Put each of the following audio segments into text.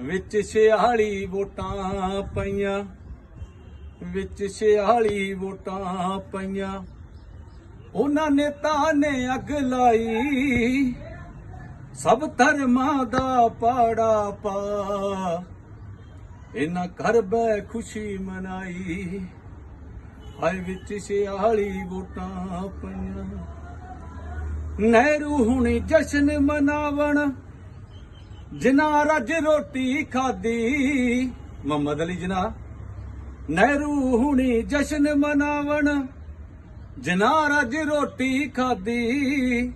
ਵਿੱਚ 46 ਵੋਟਾਂ ਪਈਆਂ, ਵਿੱਚ 46 ਵੋਟਾਂ ਪਈਆਂ। ਉਹਨਾਂ ਨੇਤਾ ਨੇ ਅੱਗ ਲਾਈ, ਸਭ ਧਰਮਾਂ ਦਾ ਪਾੜਾ ਪਾ। ਇਹਨਾਂ ਘਰ ਬੈ ਖੁਸ਼ੀ ਮਨਾਈ, ਹਾਏ ਵਿੱਚ 46 ਵੋਟਾਂ ਪਈਆਂ। ਨਹਿਰੂ ਹੁਣੀ ਜਸ਼ਨ ਮਨਾਵਣ ਜਿਨ੍ਹਾਂ ਰੱਜ ਰੋਟੀ ਖਾਦੀ ਮੁਹੰਮਦ ਅਲੀ ਜਿਨ੍ਹਾਂ ਨਹਿਰੂ ਹੁਣੀ ਜਸ਼ਨ ਮਨਾਵਣ ਜਿਨ੍ਹਾਂ ਰੱਜ ਰੋਟੀ ਖਾਦੀ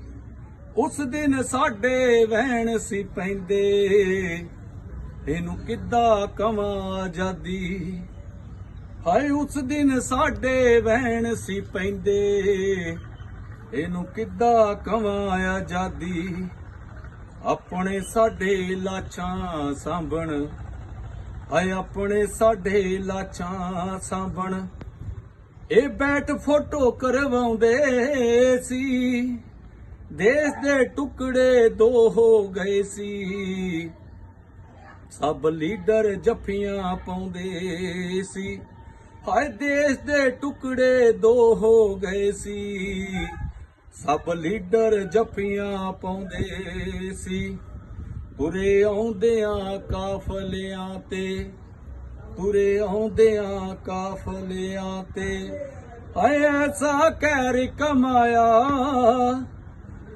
ਉਸ ਦਿਨ ਸਾਡੇ ਵਹਿਣ ਸੀ ਪੈਂਦੇ। ਇਹਨੂੰ ਕਿੱਦਾਂ ਕਵਾਂ ਆਜ਼ਾਦੀ? ਹਾਏ, ਉਸ ਦਿਨ ਸਾਡੇ ਵਹਿਣ ਸੀ ਪੈਂਦੇ। ਇਹਨੂੰ ਕਿੱਦਾਂ ਕਵਾਂ ਆਜ਼ਾਦੀ? ਆਪਣੇ ਸਾਡੇ ਲਾਚਾਂ ਸਾਂਭਣ। ਹਾਏ ਆਪਣੇ ਸਾਡੇ ਲਾਚਾਂ ਸਾਂਭਣ। ਇਹ ਬੈਠ ਫੋਟੋ ਕਰਵਾਉਂਦੇ ਸੀ। ਦੇਸ਼ ਦੇ ਟੁਕੜੇ ਦੋ ਹੋ ਗਏ ਸੀ। ਸਭ ਲੀਡਰ ਜੱਫੀਆਂ ਪਾਉਂਦੇ ਸੀ। ਹਾਏ, ਦੇਸ਼ ਦੇ ਟੁਕੜੇ ਦੋ ਹੋ ਗਏ ਸੀ। ਸਭ ਲੀਡਰ ਜੱਫੀਆਂ ਪਾਉਂਦੇ ਸੀ। ਤੁਰੇ ਆਉਂਦਿਆਂ ਕਾਫਲਿਆਂ ਤੇ, ਤੁਰੇ ਆਉਂਦਿਆਂ ਕਾਫਲਿਆਂ ਤੇ, ਐਸਾ ਕਹਿਰ ਕਮਾਇਆ।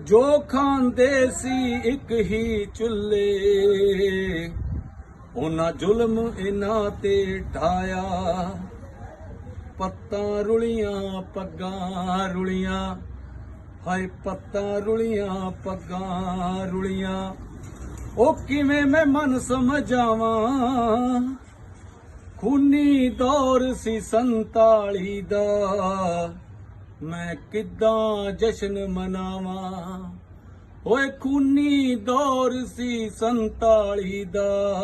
ਜੋ ਖਾਂਦੇ ਸੀ ਇੱਕ ਹੀ ਚੁੱਲੇ ਉਹਨਾਂ ਜ਼ੁਲਮ ਇਹਨਾਂ ਤੇ ਢਾਇਆ। ਪੱਤਾਂ ਰੁਲੀਆਂ, ਪੱਗਾਂ ਰੁਲੀਆਂ ਹਾਏ ਪੱਤਾਂ ਰੁਲੀਆਂ, ਪੱਗਾਂ ਰੁਲੀਆਂ। ਉਹ ਕਿਵੇਂ ਮੈਂ ਮਨ ਸਮਝਾਵਾਂ? ਖੂਨੀ ਦੌਰ ਸੀ ਸੰਤਾਲੀ ਦਾ। ਮੈਂ ਕਿੱਦਾਂ ਜਸ਼ਨ ਮਨਾਵਾਂ? ਓਏ ਖੂਨੀ ਦੌਰ ਸੀ ਸੰਤਾਲੀ ਦਾ।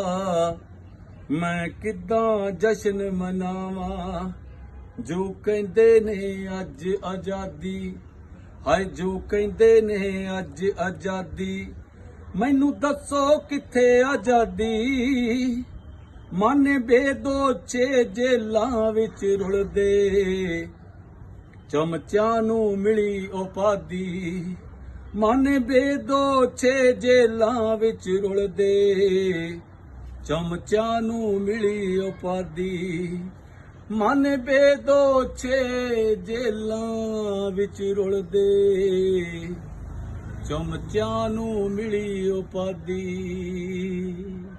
ਮੈਂ ਕਿੱਦਾਂ ਜਸ਼ਨ ਮਨਾਵਾਂ? ਜੋ ਕਹਿੰਦੇ ਨੇ ਅੱਜ ਆਜ਼ਾਦੀ ਹਾਏ ਜੋ ਕਹਿੰਦੇ ਨੇ ਅੱਜ ਆਜ਼ਾਦੀ। ਮੈਨੂੰ ਦੱਸੋ ਕਿੱਥੇ ਆਜ਼ਾਦੀ? ਮਾਨੇ ਬੇਦੋਚੇ ਜੇਲਾਂ ਵਿੱਚ ਰੁਲਦੇ। ਚਮਚਾਂ ਨੂੰ ਮਿਲੀ ਉਪਾਦੀ ਮਾਨੇ ਬੇਦੋਚੇ ਜੇਲਾਂ ਵਿੱਚ ਰੁਲਦੇ। ਚਮਚਾਂ ਨੂੰ ਮਿਲੀ ਉਪਾਦੀ ਮਨ ਬੇਦੋਛੇ ਜੇਲਾਂ ਵਿੱਚ ਰੁਲਦੇ। ਚਮਚਾਂ ਨੂੰ ਮਿਲੀ ਉਪਾਦੀ